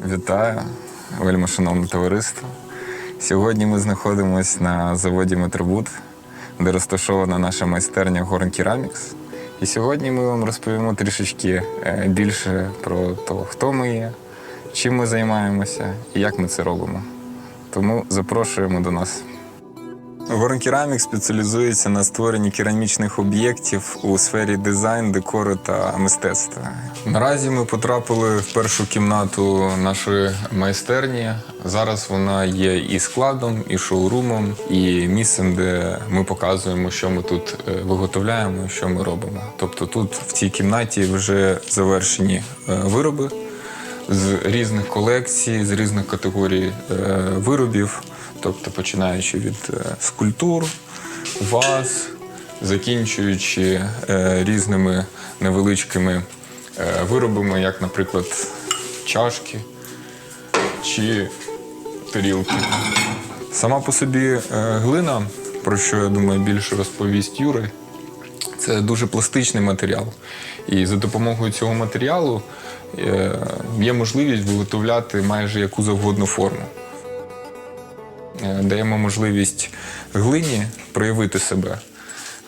Вітаю, вельми шановне товариство. Сьогодні ми знаходимося на заводі Метробут, де розташована наша майстерня Горн Керамікс. І сьогодні ми вам розповімо трішечки е, більше про те, хто ми є, чим ми займаємося і як ми це робимо. Тому запрошуємо до нас. Горн Керамік спеціалізується на створенні керамічних об'єктів у сфері дизайн, декору та мистецтва. Наразі ми потрапили в першу кімнату нашої майстерні. Зараз вона є і складом, і шоурумом, і місцем, де ми показуємо, що ми тут е, виготовляємо, що ми робимо. Тобто, тут в цій кімнаті вже завершені е, вироби з різних колекцій, з різних категорій е, виробів, тобто починаючи від е, скульптур, ваз, закінчуючи е, різними невеличкими е, виробами, як, наприклад, чашки чи тарілки. Сама по собі глина, про що я думаю більше розповість Юрий, це дуже пластичний матеріал. І за допомогою цього матеріалу є можливість виготовляти майже яку завгодну форму. Е, Даємо можливість глині проявити себе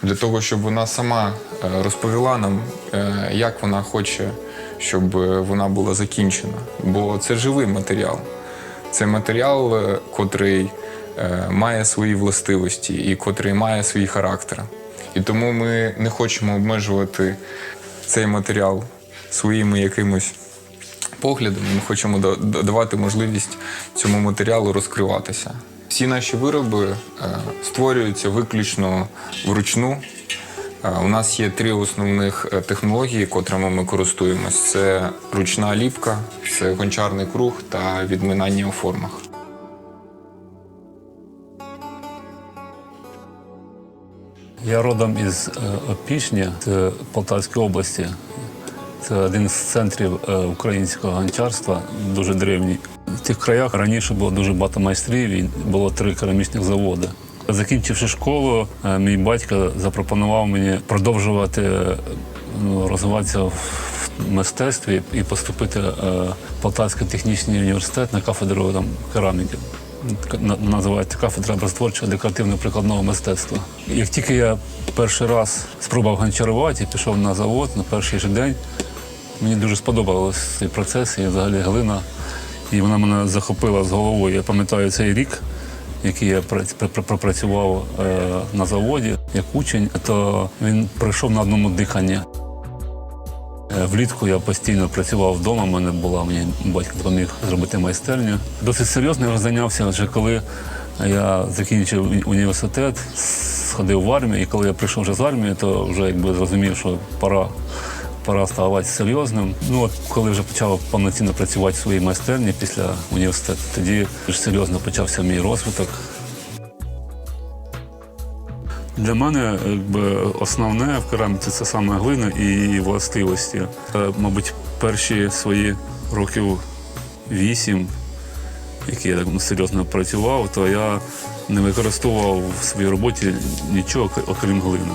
для того, щоб вона сама е, розповіла нам, е, як вона хоче, щоб вона була закінчена. Бо це живий матеріал. Це матеріал, котрий має свої властивості і котрий має свій характер. І тому ми не хочемо обмежувати цей матеріал своїми якимось поглядами. Ми хочемо да- да- давати можливість цьому матеріалу розкриватися. Всі наші вироби е, створюються виключно вручну. Е, У нас є три основних е, технології, котрими ми користуємось: це ручна ліпка, це гончарний круг та відминання у формах. Я родом із Опішня, Полтавської області. Це один з центрів українського гончарства, дуже древній. В цих краях раніше було дуже багато майстрів і було три керамічних заводи. Закінчивши школу, е, мій батько запропонував мені продовжувати е, ну, розвиватися в мистецтві і поступити е, в Полтавський технічний університет на кафедру там, кераміки. Називається кафедра образотворчого декоративно прикладного мистецтва. Як тільки я перший раз спробував гончарувати пішов на завод на перший же день, мені дуже сподобався цей процес і взагалі глина. І вона мене захопила з головою. Я пам'ятаю цей рік, який я пра- пр- пр- пропрацював е, на заводі як учень, то він пройшов на одному диханні. Е, Влітку я постійно працював вдома, в мене була, мені батько допоміг зробити майстерню. Досить серйозно я зайнявся, вже коли я закінчив університет, сходив в армію, і коли я прийшов вже з армії, то вже якби зрозумів, що пора, пора ставати серйозним. Ну от коли вже почав повноцінно працювати в своїй майстерні після університету, тоді вже серйозно почався мій розвиток. Для мене якби, основне в кераміці це саме глина і її властивості. Мабуть, перші свої років вісім, які я так серйозно працював, то я не використовував в своїй роботі нічого, окрім глини.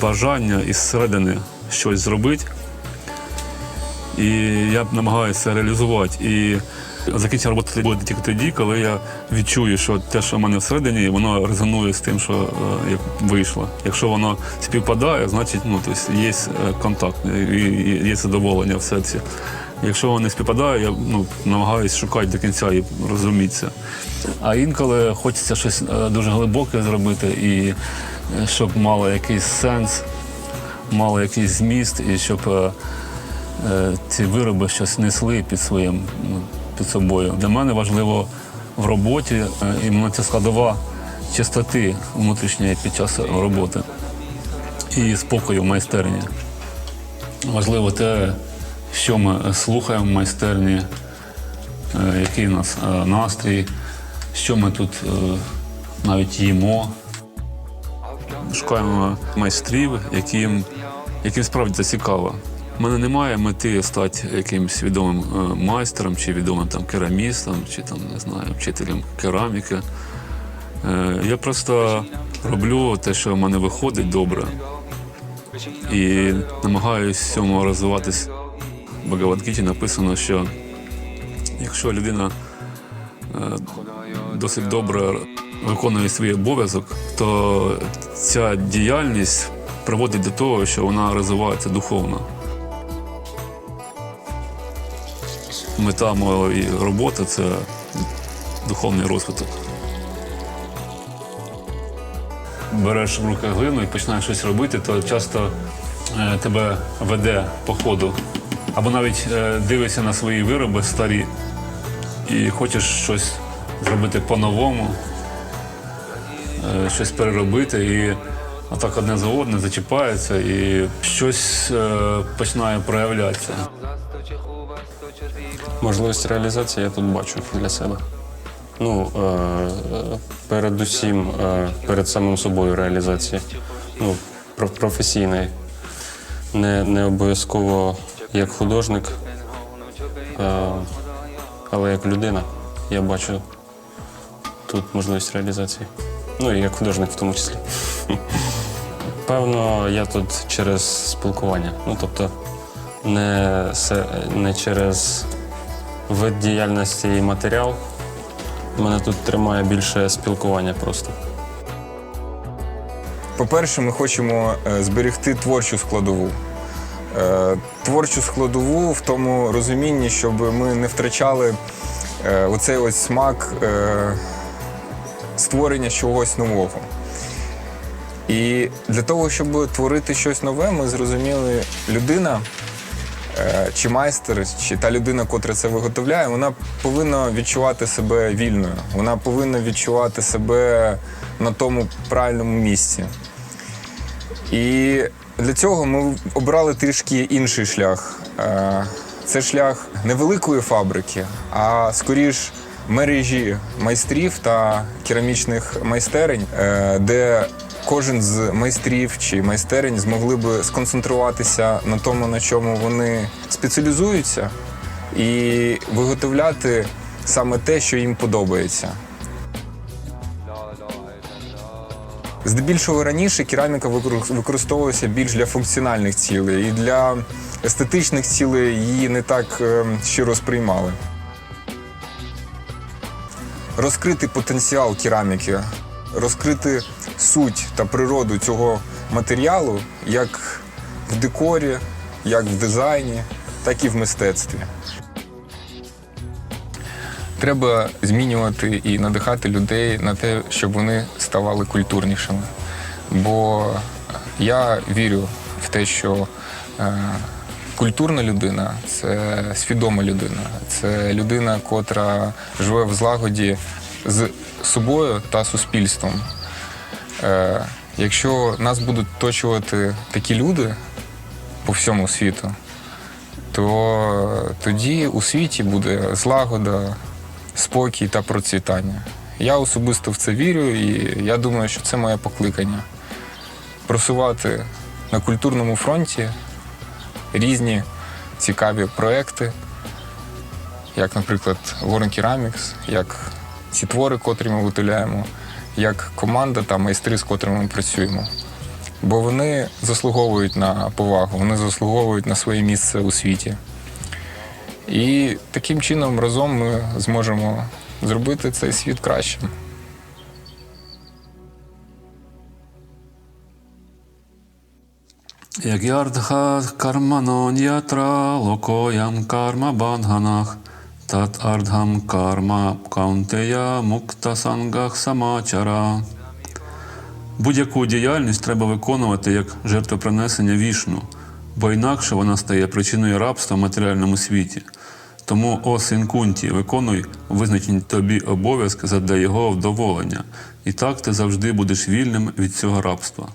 Бажання із середини щось зробити, і я намагаюся реалізувати. І закінчення роботи буде тільки тоді, коли я відчую, що те, що в мене всередині, воно резонує з тим, що е, як вийшло. Якщо воно співпадає, значить ну, тобто є е, контакт є задоволення в серці. Якщо воно не співпадає, я ну, намагаюся шукати до кінця і розумітися. А інколи хочеться щось е, дуже глибоке зробити, і е, щоб мало якийсь сенс, мало якийсь зміст, і щоб е, е, ці вироби щось несли під своїм ну, під собою. Для мене важливо в роботі іменно ця складова чистоти внутрішньої під час роботи і спокою в майстерні. Важливо те, що ми слухаємо в майстерні, е, який у нас е, настрій, що ми тут е, навіть їмо. Шукаємо майстрів, яким, яким справді цікаво. У мене немає мети стати якимось відомим майстером чи відомим там керамістом, чи там не знаю, вчителем кераміки. Я просто роблю те, що в мене виходить добре, і намагаюся в цьому розвиватись Багавадгіті написано, що якщо людина е, досить добре виконує свій обов'язок, то ця діяльність приводить до того, що вона розвивається духовно. Мета моєї роботи це духовний розвиток. Береш в руки глину і починаєш щось робити, то часто е, тебе веде по ходу. Або навіть е, дивишся на свої вироби старі і хочеш щось зробити по-новому, е, щось переробити, і отак одне за одне зачіпається і щось е, починає проявлятися. Можливість реалізації я тут бачу для себе. Ну, передусім, перед самим собою реалізації. Ну, професійної. Не, не обов'язково як художник, е, але як людина. Я бачу тут можливість реалізації. Ну і як художник в тому числі. Певно, я тут через спілкування. Ну, тобто, не, не через вид діяльності і матеріал. Мене тут тримає більше спілкування просто. По-перше, ми хочемо е, зберегти творчу складову. Е, Творчу складову в тому розумінні, щоб ми не втрачали е, оцей ось смак е, створення чогось нового. І для того, щоб творити щось нове, ми зрозуміли, людина чи майстер, чи та людина, котра це виготовляє, вона повинна відчувати себе вільною. Вона повинна відчувати себе на тому правильному місці. І для цього ми обрали трішки інший шлях. Е, Це шлях невеликої фабрики, а скоріш мережі майстрів та керамічних майстерень, е, де кожен з майстрів чи майстерень змогли би сконцентруватися на тому, на чому вони спеціалізуються, і виготовляти саме те, що їм подобається. Здебільшого раніше кераміка використовувалася більш для функціональних цілей, і для естетичних цілей її не так е, щиро сприймали. Розкрити потенціал кераміки, розкрити суть та природу цього матеріалу як в декорі, як в дизайні, так і в мистецтві. Треба змінювати і надихати людей на те, щоб вони ставали культурнішими. Бо я вірю в те, що е, культурна людина це свідома людина, це людина, котра живе в злагоді з собою та суспільством. Е, якщо нас будуть точувати такі люди по всьому світу, то тоді у світі буде злагода, спокій та процвітання. Я особисто в це вірю, і я думаю, що це моє покликання просувати на культурному фронті різні цікаві проекти, як, наприклад, Warren Ceramics, як ці твори, котрі ми виготовляємо, як команда та майстри, з котрими ми працюємо. Бо вони заслуговують на повагу, вони заслуговують на своє місце у світі. І таким чином разом ми зможемо зробити цей світ кращим. Ягярдха карманоньятра локоям карма бандганах, тат ардхам карма каунтея мукта сангах самачара. Будь-яку діяльність треба виконувати як жертвопринесення вішну, бо інакше вона стає причиною рабства в матеріальному світі. Тому, о син Кунті, виконуй визначені тобі обов'язки задля його вдоволення, і так ти завжди будеш вільним від цього рабства.